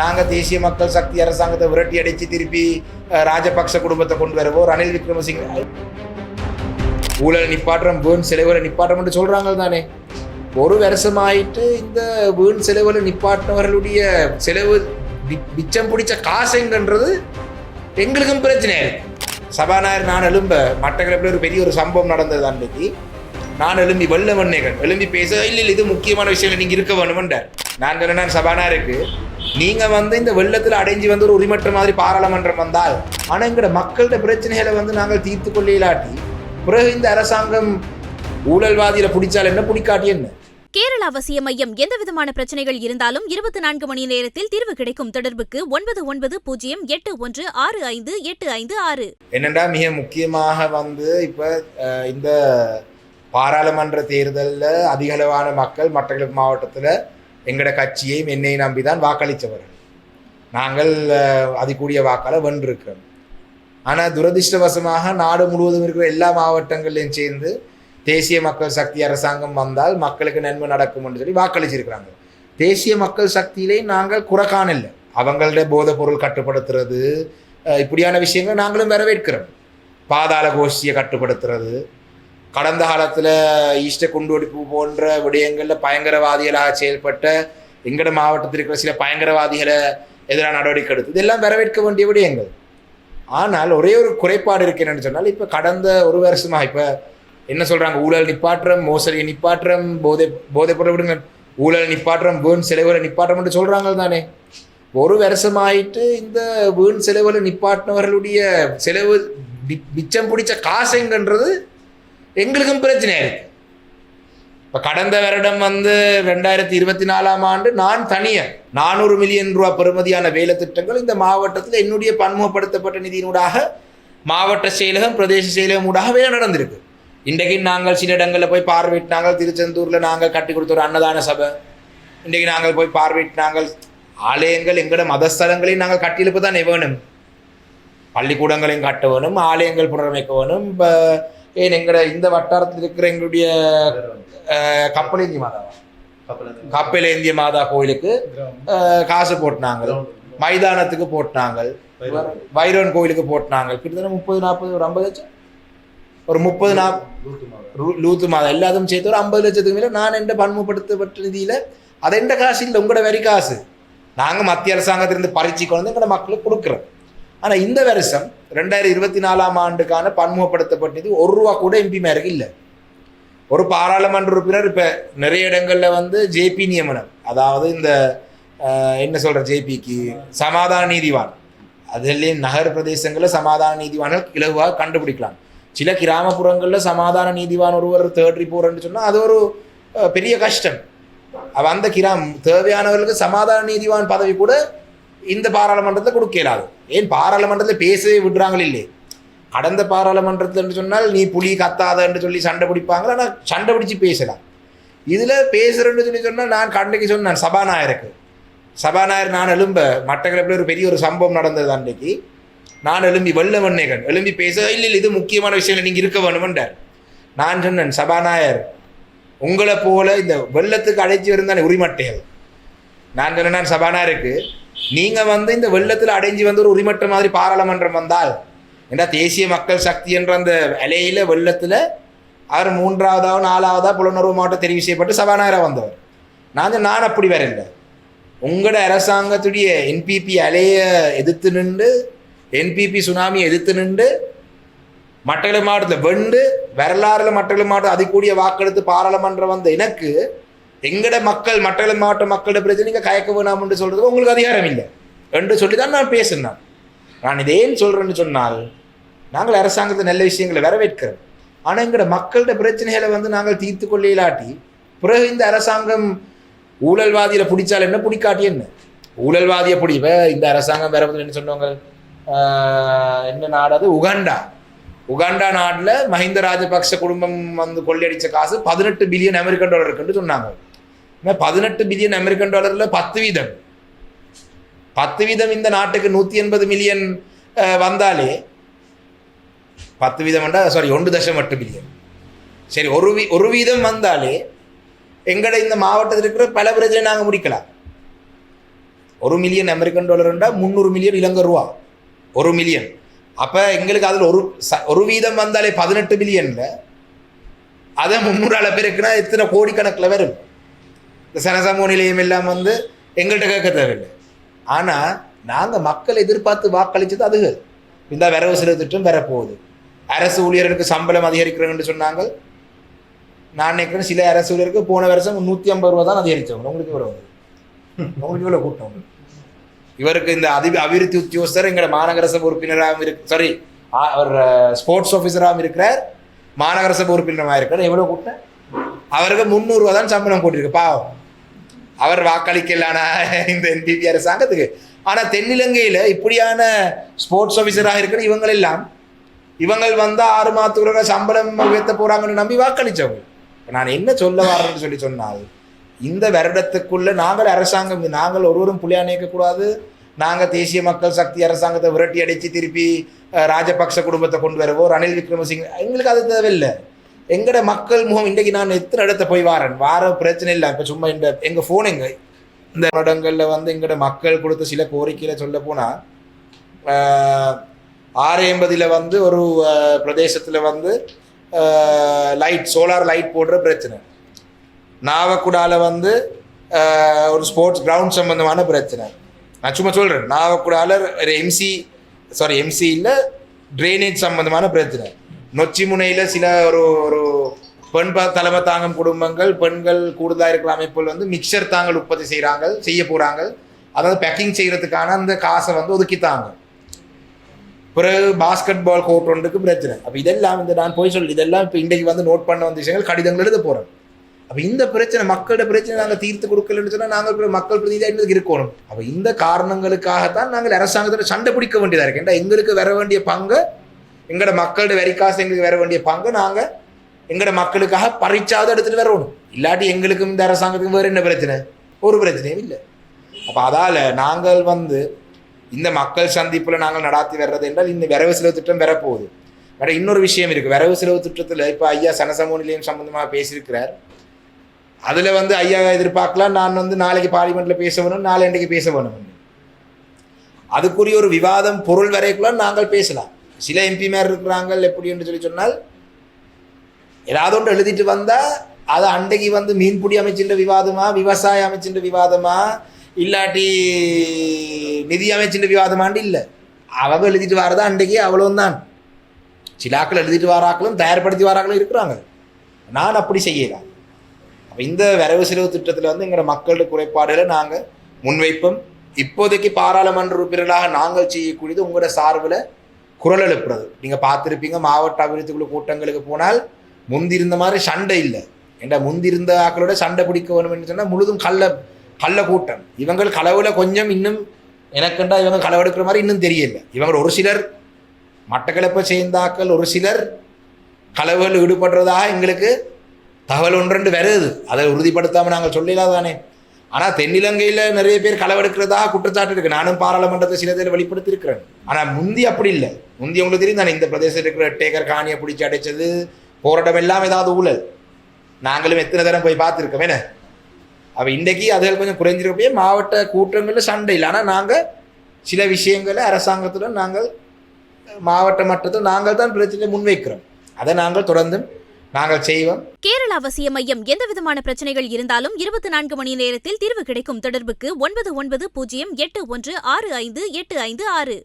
நாங்கள் தேசிய மக்கள் சக்தி அரசாங்கத்தை விரட்டி அடித்து திருப்பி ராஜபக்ச குடும்பத்தை கொண்டு வருவோம். ரணில் விக்ரமசிங்க. ஊழலை நிப்பாற்றம் வீண் செலவுகளை நிப்பாற்றம் சொல்கிறாங்க தானே. ஒரு வருஷமாயிட்டு இந்த வீண் செலவுகளை நிப்பாட்டினவர்களுடைய செலவு மிச்சம் பிடிச்ச காசுங்கன்றது எங்களுக்கும் பிரச்சனை. சபாநாயகர் நான் எழும்ப மட்டக்களப்பில் ஒரு பெரிய ஒரு சம்பவம் நடந்தது அன்றைக்கு நான் எழும்பி வெள்ள மண்ணைகள் எழும்பி பேச இல்லை இது முக்கியமான விஷயங்கள் நீங்கள் இருக்க வேணுமென்றார். நான் சொன்னேன் சபாநாயகருக்கு நீங்க வந்து இந்த வெள்ளத்தில் அடைஞ்சு வந்து ஒரு உரிமற்ற மாதிரி பாராளுமன்றம் வந்தால் ஆனா எங்கட மக்கள்கிட்ட பிரச்சனைகளை வந்து நாங்கள் தீர்த்து கொள்ள இல்லாட்டி பிறகு இந்த அரசாங்கம் ஊழல்வாதியில பிடிச்சால் என்ன பிடிக்காட்டி என்ன? கேரள அவசிய மையம் எந்தவிதமான பிரச்சனைகள் இருந்தாலும் இருபத்தி நான்கு மணி நேரத்தில் தீர்வு கிடைக்கும் தொடர்புக்கு ஒன்பது ஒன்பது பூஜ்ஜியம் எட்டு ஒன்று ஆறு ஐந்து எட்டு ஐந்து ஆறு. என்னென்னா மிக முக்கியமாக வந்து இப்போ இந்த பாராளுமன்ற தேர்தலில் அதிகளவான மக்கள் மட்டக்களப்பு மாவட்டத்தில் எங்கட கட்சியையும் என்னை நம்பி தான் வாக்களித்தவர்கள் நாங்கள் அதுக்குரிய வாக்காளர் வாக்கால் வென்றிருக்கிறோம். ஆனால் துரதிர்ஷ்டவசமாக நாடு முழுவதும் இருக்கிற எல்லா மாவட்டங்கள்லையும் சேர்ந்து தேசிய மக்கள் சக்தி அரசாங்கம் வந்தால் மக்களுக்கு நன்மை நடக்கும்னு சொல்லி வாக்களிச்சிருக்கிறாங்க. தேசிய மக்கள் சக்தியிலே நாங்கள் குறை காணல அவங்களோட போதைப் பொருள் கட்டுப்படுத்துறது இப்படியான விஷயங்களை நாங்களும் வரவேற்கிறோம். பாதாள கோஷ்டியை கட்டுப்படுத்துறது கடந்த காலத்தில் ஈஸ்ட குண்டுவெடிப்பு போன்ற விடயங்களில் பயங்கரவாதிகளாக செயல்பட்ட எங்கட மாவட்டத்தில் இருக்கிற சில பயங்கரவாதிகளை எதிரான நடவடிக்கை எடுத்து இதெல்லாம் வரவேற்க வேண்டிய விடயங்கள். ஆனால் ஒரே ஒரு குறைபாடு இருக்கு என்னன்னு சொன்னால் இப்போ கடந்த ஒரு வருஷமா இப்போ என்ன சொல்கிறாங்க ஊழல் நிப்பாற்றம் மோசடியை நிப்பாற்றம் போதை போதைப் பொருள் விடுங்க ஊழல் நிப்பாற்றம் வீண் செலவுகளை நிப்பாற்றம்னு சொல்கிறாங்க தானே. ஒரு வருஷமாயிட்டு இந்த வீண் செலவுகளை நிப்பாட்டினவர்களுடைய செலவு மிச்சம் பிடிச்ச காசுங்கன்றது எங்களுக்கும் பிரச்சனையா இருக்கு இப்போ கடந்த வருடம் வந்து ரெண்டாயிரத்தி இருபத்தி நாலாம் ஆண்டு நான் தனியாக நானூறு மில்லியன் ரூபா பெறுமதியான வேலை திட்டங்கள் இந்த மாவட்டத்தில் என்னுடைய பன்முகப்படுத்தப்பட்ட நிதியினூடாக மாவட்ட செயலகம் பிரதேச செயலகம் ஊடாக வேலை நடந்திருக்கு. இன்றைக்கு நாங்கள் சில இடங்களில் போய் பார்வையிட்டாங்க திருச்செந்தூரில் நாங்கள் கட்டி கொடுத்த ஒரு அன்னதான சபை. இன்றைக்கு நாங்கள் போய் பார்வையிட்டு நாங்கள் ஆலயங்கள் எங்களோட மதஸ்தலங்களையும் நாங்கள் கட்டியிருப்பு தானே வேணும். பள்ளிக்கூடங்களையும் கட்ட வேணும் ஆலயங்கள் புனரமைக்க வேணும். இப்போ ஏன் எங்கட இந்த வட்டாரத்தில் இருக்கிற எங்களுடைய கப்பலேந்தி மாதா? கப்பலேந்திய மாதா கோயிலுக்கு காசு போட்டினாங்க. மைதானத்துக்கு போட்டினாங்க. வைரோன் கோயிலுக்கு போட்டினாங்க. கிட்டத்தட்ட முப்பது நாற்பது ஒரு ஐம்பது லட்சம்? ஒரு முப்பது நாற்பது லூத்து மாதம் எல்லாத்தையும் சேர்த்து ஒரு ஐம்பது லட்சத்துக்கு மேலே நான் எந்த பன்முப்படுத்தப்பட்ட நிதியில் அது எந்த காசு இல்லை. உங்களோட வரி காசு. நாங்கள் மத்திய அரசாங்கத்திலிருந்து பறிச்சு கொண்டு வந்து எங்களோட மக்களுக்கு கொடுக்குறோம். ஆனால் இந்த வருஷம் ரெண்டாயிரத்தி இருபத்தி நாலாம் ஆண்டுக்கான பன்முகப்படுத்தப்பட்டது ஒரு ரூபா கூட எம்பி மேருக்கு இல்லை. ஒரு பாராளுமன்ற உறுப்பினர் இப்போ நிறைய இடங்களில் வந்து ஜேபி நியமனம். அதாவது இந்த என்ன சொல்கிற ஜேபிக்கு சமாதான நீதிவான் அதுலேயும் நகர் பிரதேசங்களில் சமாதான நீதிவான்கள் இலகுவாக கண்டுபிடிக்கலாம். சில கிராமப்புறங்களில் சமாதான நீதிவான் ஒருவர் தேர்ட் ரிப்போர்ட்னு சொன்னால் அது ஒரு பெரிய கஷ்டம். அந்த கிராம் தேவையானவர்களுக்கு சமாதான நீதிவான் பதவி கூட இந்த பாராளுமன்றத்தில் கொடுக்க இயலாது. ஏன் பாராளுமன்றத்தில் பேசவே விடுறாங்களே இல்லை கடந்த பாராளுமன்றத்தில் சொன்னால் நீ புலி கத்தாத என்று சொல்லி சண்டை பிடிப்பாங்க ஆனால் சண்டை பிடிச்சி பேசலாம் இதில் பேசுகிறேன்னு சொல்லி சொன்னால் நான் கண்டைக்கு சொன்னேன் சபாநாயகருக்கு. சபாநாயகர் நான் எழும்ப மட்டக்களப்பில் ஒரு பெரிய ஒரு சம்பவம் நடந்தது அன்றைக்கு நான் எழும்பி வெள்ள வண்ணேகன் எழும்பி பேச இல்லை இல்லை இது முக்கியமான விஷயம் நீங்கள் இருக்க வேணுமென்றார் நான் சொன்னேன் சபாநாயகர் உங்களை போல இந்த வெள்ளத்துக்கு அடைச்சி இருந்தானே உரிமட்டைகள்? நான் சொன்னேன் சபாநாயகருக்கு நீங்கள் வந்து இந்த வெள்ளத்தில் அடைஞ்சு வந்து ஒரு உரிமட்ட மாதிரி பாராளுமன்றம் வந்தால் ஏன்னா தேசிய மக்கள் சக்தி என்ற அந்த அலையில வெள்ளத்தில் அவர் மூன்றாவதாக நாலாவதாக புலனர்வு மாவட்டம் தெரிவு செய்யப்பட்டு சபாநாயகராக வந்தவர். நான் நான் அப்படி வரல. உங்களோட அரசாங்கத்துடைய என்பிபி அலையை எதிர்த்து நின்று என்பிபி சுனாமியை எதிர்த்து நின்று மட்டகளை மாவட்டத்தில் வெண்டு வரலாறுல மட்டக்களப்பு மாவட்டம் அதுக்கூடிய வாக்கெடுத்து பாராளுமன்றம் வந்த எனக்கு எங்கட மக்கள் மற்ற மாவட்ட மக்களோட பிரச்சனைக்கு கயக்க என்று சொல்றதுக்கு உங்களுக்கு அதிகாரம் இல்லை. என்று சொல்லி தான் நான் பேசினேன். நான் இதேன்னு சொல்கிறேன்னு சொல்றேன்னு சொன்னால் நாங்கள் அரசாங்கத்தை நல்ல விஷயங்களை வரவேற்கிறோம். ஆனால் எங்களோட மக்களோட பிரச்சனைகளை வந்து நாங்கள் தீர்த்து கொள்ள இல்லாட்டி பிறகு இந்த அரசாங்கம் ஊழல்வாதியில் பிடிச்சால் என்ன? பிடிக்காட்டி என்ன? ஊழல்வாதியை பிடிப்ப இந்த அரசாங்கம் வேற என்ன சொன்னவங்க என்ன நாடு அது? உகாண்டா. உகாண்டா நாட்டில் மஹிந்த ராஜபக்ச குடும்பம் வந்து கொள்ளையடித்த காசு பதினெட்டு பில்லியன் அமெரிக்கன் டாலர் இருக்குன்னு சொன்னாங்க. பதினெட்டு பில்லியன் அமெரிக்கன் டாலரில் பத்து வீதம் பத்து வீதம் இந்த நாட்டுக்கு நூற்றி எண்பது மில்லியன் வந்தாலே பத்து வீதம் சாரி ஒன்று தசம் எட்டு பில்லியன் சரி ஒரு வீ ஒரு வீதம் வந்தாலே எங்கட இந்த மாவட்டத்தில் இருக்கிற பல பிரச்சனை நாங்கள் முடிக்கலாம் ஒரு மில்லியன் அமெரிக்கன் டாலர்ண்டா முந்நூறு மில்லியன் இலங்கை ரூபா ஒரு மில்லியன் அப்போ எங்களுக்கு அதில் ஒரு ச ஒரு வீதம் வந்தாலே பதினெட்டு மில்லியனில் அதை முந்நூறால பேருக்குன்னா எத்தனை கோடிக்கணக்கில் வரும் இந்த சனசமூக நிலையம் எல்லாம் வந்து எங்கள்கிட்ட கேட்க தேவையில்லை. ஆனால் நாங்கள் மக்கள் எதிர்பார்த்து வாக்களித்தது அதுகள். இந்த வரவு செலவு திட்டம் வரப்போகுது. அரசு ஊழியர்களுக்கு சம்பளம் அதிகரிக்கிறேன்னு சொன்னாங்க நான் நினைக்கிறேன் சில அரசு ஊழியருக்கு போன வருஷம் நூற்றி ஐம்பது ரூபா தான் அதிகரித்தவங்க. உங்களுக்கு இவ்வளோ உங்களுக்கு இவ்வளோ கூட்டம்? இவருக்கு இந்த அதி அபிவிருத்தி உத்தியோகஸ்தர் எங்களோட மாநகர சபை உறுப்பினராகவும் இருக்கு சாரி அவர் ஸ்போர்ட்ஸ் ஆஃபீஸராகவும் இருக்கிறார். மாநகர சபை உறுப்பினராக இருக்கிறார் எவ்வளோ கூட்டம்? அவருக்கு முந்நூறுரூவா தான் சம்பளம் போட்டிருக்கு. பாவம். அவர் வாக்களிக்கலான? இந்த என்பிபி அரசாங்கத்துக்கு. ஆனால் தென்னிலங்கையில் இப்படியான ஸ்போர்ட்ஸ் ஆஃபீஸராக இருக்கிற இவங்கள் எல்லாம் இவங்கள் வந்தால் ஆறு மாதத்துக்குள்ள சம்பளம் உயர்த்த போகிறாங்கன்னு நம்பி வாக்களித்தவங்க நான் என்ன சொல்ல வரேன்னு சொல்லி சொன்னால் இந்த வருடத்துக்குள்ள நாங்கள் அரசாங்கம் நாங்கள் ஒருவரும் புலியா நினைக்கக்கூடாது நாங்கள் தேசிய மக்கள் சக்தி அரசாங்கத்தை விரட்டி அடித்து திருப்பி ராஜபக்ச குடும்பத்தை கொண்டு வரவோ ரணில் விக்ரமசிங்க எங்களுக்கு அது தேவையில்லை. எங்கட மக்கள் முகம் இன்றைக்கு நான் எத்தனை இடத்த போய் வாரேன்? வார பிரச்சனை இல்லை. இப்போ சும்மா இந்த எங்கள் ஃபோன் எங்க? இந்த இடங்களில் வந்து எங்கட மக்கள் கொடுத்த சில கோரிக்கையில் சொல்ல போனால் ஆறு எண்பதில் வந்து ஒரு பிரதேசத்தில் வந்து லைட் சோலார் லைட் போடுற பிரச்சனை. நாவக்குடாவில் வந்து ஒரு ஸ்போர்ட்ஸ் கிரவுண்ட் சம்பந்தமான பிரச்சனை. நான் சும்மா சொல்கிறேன் நாவக்குடாவில் ஒரு எம்சி சாரி எம்சி இல்லை ட்ரைனேஜ் சம்பந்தமான பிரச்சனை. நொச்சி முனையில் சில ஒரு ஒரு பெண் தலைமை தாங்கும் குடும்பங்கள் பெண்கள் கூடுதலாக இருக்கிற அமைப்புகள் வந்து மிக்சர் தாங்கள் உற்பத்தி செய்கிறாங்க செய்ய போகிறாங்க அதாவது பேக்கிங் செய்கிறதுக்கான அந்த காசை வந்து ஒதுக்கித்தாங்க பிறகு பாஸ்கெட் பால் கோர்ட் ஒன்றுக்கு பிரச்சனை. அப்போ இதெல்லாம் இந்த நான் போய் சொல்லி இதெல்லாம் இப்போ இன்றைக்கு வந்து நோட் பண்ண வந்த விஷயங்கள் கடிதங்கள் எழுத போகிறோம் அப்போ இந்த பிரச்சனை மக்களோட பிரச்சனை நாங்கள் தீர்த்து கொடுக்கலன்னு சொன்னால் நாங்கள் மக்கள் பிரதிநிதியாக இருக்கணும். அப்போ இந்த காரணங்களுக்காகத்தான் நாங்கள் அரசாங்கத்தில் சண்டை பிடிக்க வேண்டியதாக இருக்கு. ஏன்னா எங்களுக்கு வர வேண்டிய பங்கு எங்களோட மக்களோட வரி காசு எங்களுக்கு வர வேண்டிய பங்கு நாங்கள் எங்களோட மக்களுக்காக பறிச்சாவது எடுத்துகிட்டு வரணும் இல்லாட்டி எங்களுக்கும் இந்த அரசாங்கத்துக்கும் வேறு என்ன பிரச்சனை? ஒரு பிரச்சனையும் இல்லை. அப்போ அதால் நாங்கள் வந்து இந்த மக்கள் சந்திப்பில் நாங்கள் நடாத்தி வர்றது என்றால் இந்த வரவு செலவு திட்டம் வரப்போகுது. வேற இன்னொரு விஷயம் இருக்குது வரவு செலவு திட்டத்தில் இப்போ ஐயா சனசமூக நிலையம் சம்பந்தமாக பேசியிருக்கிறார். அதில் வந்து ஐயா எதிர்பார்க்கலாம் நான் வந்து நாளைக்கு பார்லிமெண்ட்டில் பேச வேணும் நாளன்றைக்கு பேச வேணும். அதுக்குரிய ஒரு விவாதம் பொருள் வரைக்குள்ள நாங்கள் பேசலாம். சில எம்பிமார் இருக்கிறாங்க எப்படி என்று சொல்லி சொன்னால் ஏதாவது ஒன்று எழுதிட்டு வந்தால் அது அண்டைக்கு வந்து மீன்பிடி அமைச்சின்ற விவாதமா விவசாய அமைச்சின்ற விவாதமா இல்லாட்டி நிதி அமைச்சின்ற விவாதமாண்டு இல்லை. அவங்க எழுதிட்டு வரதா அன்றைக்கு அவ்வளோந்தான் சிலாக்கள் எழுதிட்டு வராக்களும் தயார்படுத்தி வராக்களும் இருக்கிறாங்க. நான் அப்படி செய்யலாம் அப்போ இந்த வரவு செலவு திட்டத்தில் வந்து எங்களோட மக்களோட குறைபாடுகளை நாங்கள் முன்வைப்போம். இப்போதைக்கு பாராளுமன்ற உறுப்பினர்களாக நாங்கள் செய்யக்கூடியது உங்களோட சார்பில் குரல் எழுப்புறது. நீங்கள் பார்த்துருப்பீங்க மாவட்ட அபிவிருத்தி குழு கூட்டங்களுக்கு போனால் முந்திருந்த மாதிரி சண்டை இல்லை. ஏண்டா முந்திருந்த ஆக்களோட சண்டை பிடிக்க வேணும்னு சொன்னால் முழுதும் கள்ள கள்ள கூட்டம். இவங்கள் களவுல கொஞ்சம் இன்னும் எனக்குண்டா இவங்க களவெடுக்கிற மாதிரி இன்னும் தெரியல. இவங்க ஒரு சிலர் மட்டக்களப்பை சேர்ந்தாக்கள் ஒரு சிலர் களவுகள் ஈடுபடுறதாக எங்களுக்கு தகவல் ஒன்றெண்டு வருது. அதை உறுதிப்படுத்தாமல் நாங்கள் சொல்லலாம் தானே ஆனால் தென்னிலங்கையில் நிறைய பேர் களவெடுக்கிறதா குற்றச்சாட்டு இருக்கு. நானும் பாராளுமன்றத்தை சில இதில் வெளிப்படுத்தியிருக்கிறேன். ஆனால் முந்தி அப்படி இல்லை. முந்தி உங்களுக்கு தெரியும் தானே இந்த பிரதேசத்தில் இருக்கிற டேக்கர் காணியை பிடிச்சி அடைச்சது போராட்டம் எல்லாம் ஏதாவது ஊழல். நாங்களும் எத்தனை தரம் போய் பார்த்துருக்கோம் என்ன? அப்போ இன்றைக்கி அதுகள் கொஞ்சம் குறைஞ்சிருக்கப்படியே மாவட்ட கூட்டங்களில் சண்டை இல்லை. ஆனால் நாங்கள் சில விஷயங்களை அரசாங்கத்துடன் நாங்கள் மாவட்ட மட்டத்தில் நாங்கள் தான் பிரச்சனையை முன்வைக்கிறோம். அதை நாங்கள் தொடர்ந்து நாங்கள் செய்வோம். கேரள அவசிய மையம் எந்தவிதமான பிரச்சனைகள் இருந்தாலும் இருபத்தி நான்கு மணி நேரத்தில் தீர்வு கிடைக்கும். தொடர்புக்கு ஒன்பது ஒன்பது பூஜ்ஜியம் எட்டு ஒன்று ஆறு ஐந்து எட்டு ஐந்து ஆறு.